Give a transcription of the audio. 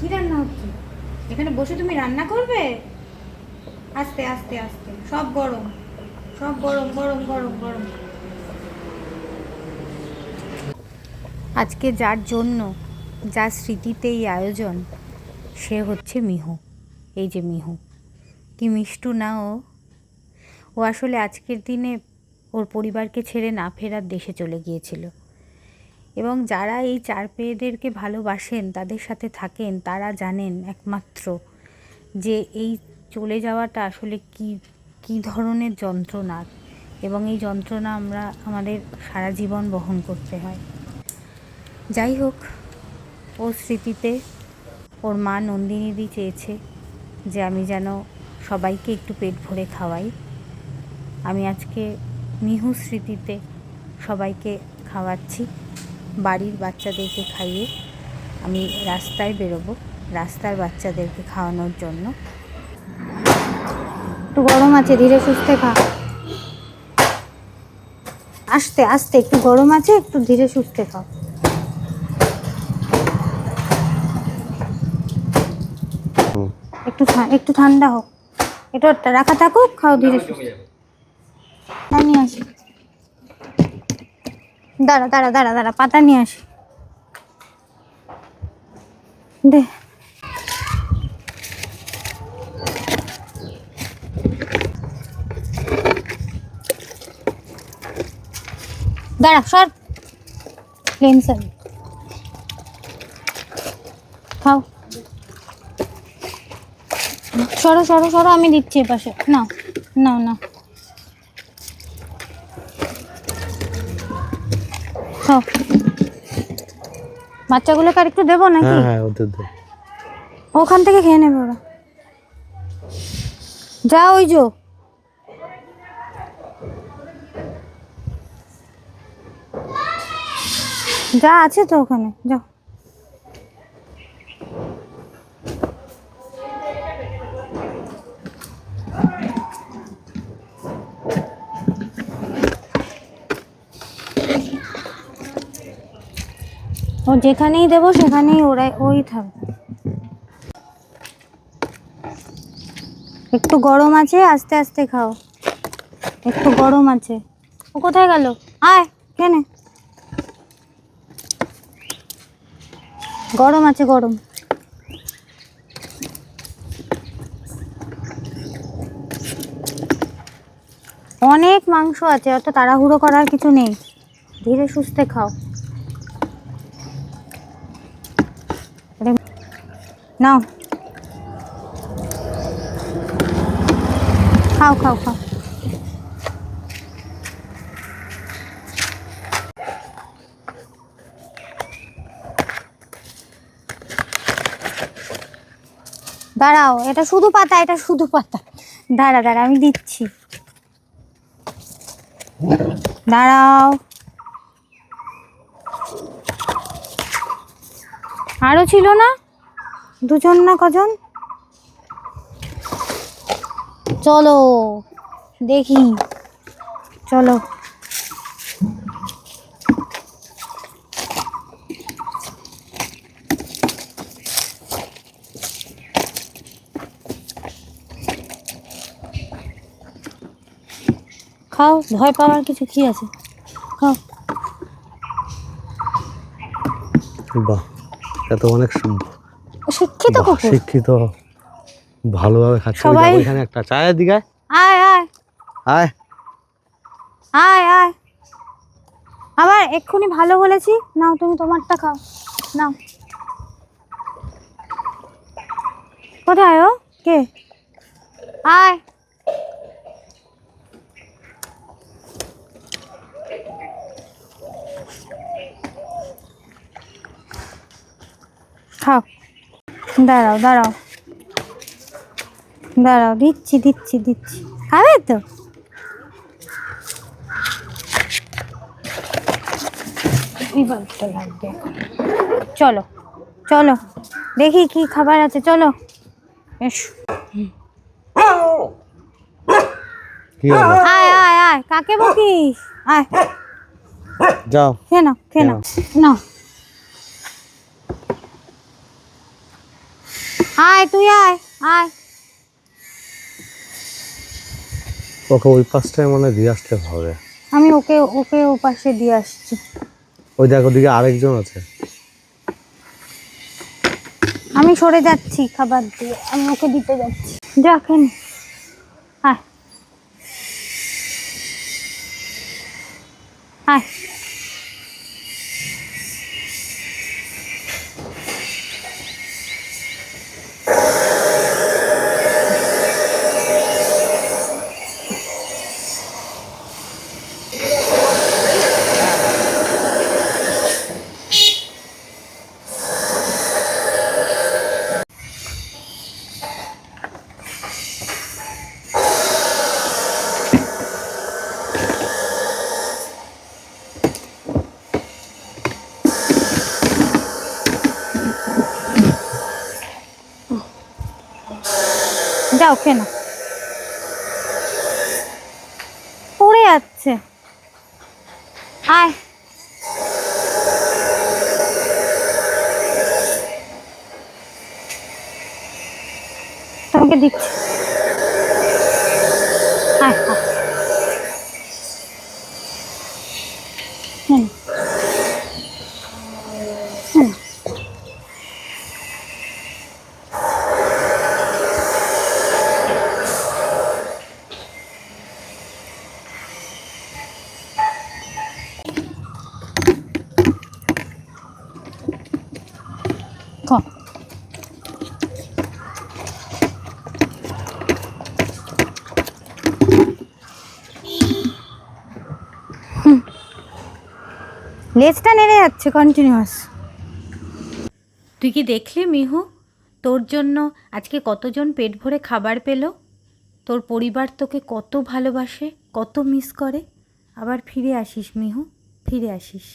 কি রান্না হচ্ছে এখানে বসে তুমি রান্না করবে আস্তে আস্তে আস্তে সব গরম সব গরম গরম গরম গরম. আজকে যার জন্য, যার স্মৃতিতে এই আয়োজন, সে হচ্ছে মিহু। এই যে মিহু। কি মিষ্টু না ও? ও আসলে আজকের দিনে ওর পরিবারকে ছেড়ে না ফেরার দেশে চলে গিয়েছিল। এবং যারা এই চার পেয়েদেরকে ভালোবাসেন, তাদের সাথে থাকেন, তারা জানেন একমাত্র যে এই চলে যাওয়াটা আসলে কি, কী ধরনের যন্ত্রণার এবং এই যন্ত্রণা আমরা, আমাদের সারা জীবন বহন করতে হয়। যাই হোক, ওর স্মৃতিতে ওর মা নন্দিনীদি চেয়েছে যে আমি যেন সবাইকে একটু পেট ভরে খাওয়াই। আমি আজকে মিহু স্মৃতিতে সবাইকে খাওয়াচ্ছি। বাড়ির বাচ্চাদেরকে খাইয়ে আমি রাস্তায় বেরোবো, রাস্তার বাচ্চাদেরকে খাওয়ানোর জন্য। একটু গরম আছে, ধীরে সুস্থে খা। আস্তে আস্তে, একটু গরম আছে, একটু ধীরে সুস্থে খাও। একটু একটু ঠান্ডা হোক। এটা রাখা থাকুক, খাও ধীরে সুস্থে। হ্যাঁ নিয়ে আসি। দাঁড়া দাঁড়া দাঁড়া দাঁড়া, পাতা নিয়ে আসি। দে। দাঁড়া, সর। প্লেন স্যার খাও। সরো সরো সরো, আমি দিচ্ছি এপাশে। না না নাও। খাও। বাচ্চাগুলোকে আর একটু দেবো নাকি? হ্যাঁ হ্যাঁ ওদের দে। ওখান থেকে খেয়ে নেবে ওরা। যা ওই যো। যা আছে তো ওখানে। যাও। ও যেখানেই দেবো, সেখানেই ওরাই, ওই থাকবে। একটু গরম আছে, আস্তে আস্তে খাও। একটু গরম আছে। ও কোথায় গেল? আয় কেনে গরম আছে, গরম। অনেক মাংস আছে, অত তাড়াহুড়ো করার কিছু নেই। ধীরে সুস্থে খাও। নাও। খাও খাও খাও। দাঁড়াও, এটা শুধু পাতা, এটা শুধু পাতা। দাঁড়া দাঁড়া, আমি দিচ্ছি। দাঁড়াও। আরও ছিল না? দুজন না কজন? চলো, দেখি। চলো। খাও, ভয় পাওয়ার কিছু কি আছে? খাও। বাহ এটা তো অনেক সু- শিক্ষিত কুকুর। শিক্ষিত। ভালোভাবে খাচ্ছে। সবাই- ওইখানে একটা চায়ের দিকে আয় আয়। আয়। আয় আয়। আবার এক্ষুনি ভালো বলেছি। নাও তুমি তোমারটা খাও। নাও। কোথায় ও? কে? আয়। খাও। দাঁড়াও দাঁড়াও। দাঁড়াও দিচ্ছি দিচ্ছি দিচ্ছি। খাবে তো। লাগবে চলো চলো। দেখি কি খাবার আছে চলো। এস। আয় আয় আয় কাকে বকিস? আয়। যাও। খেয়ে নাও খেয়ে নাও। নাও। আয় তুই আয় আয়। ওকে ওই পাশটায় মনে হয় দিয়ে আসতে হবে। আমি ওকে ওকে ও পাশে দিয়ে আসছি। ওই দেখ ওদিকে আরেকজন আছে। আমি সরে যাচ্ছি খাবার দিয়ে আমি ওকে দিতে যাচ্ছি। যা খেয়ে নে। যাও কেন পড়ে যাচ্ছে। আয়। তোমাকে দিচ্ছি। Kom. লেজটা নেড়ে যাচ্ছে কন্টিনিউয়াস তুই কি দেখলি মিহু? তোর জন্য আজকে কতজন পেট ভরে খাবার পেল? তোর পরিবার তোকে কত ভালোবাসে, কত মিস করে? আবার ফিরে আসিস মিহু, ফিরে আসিস।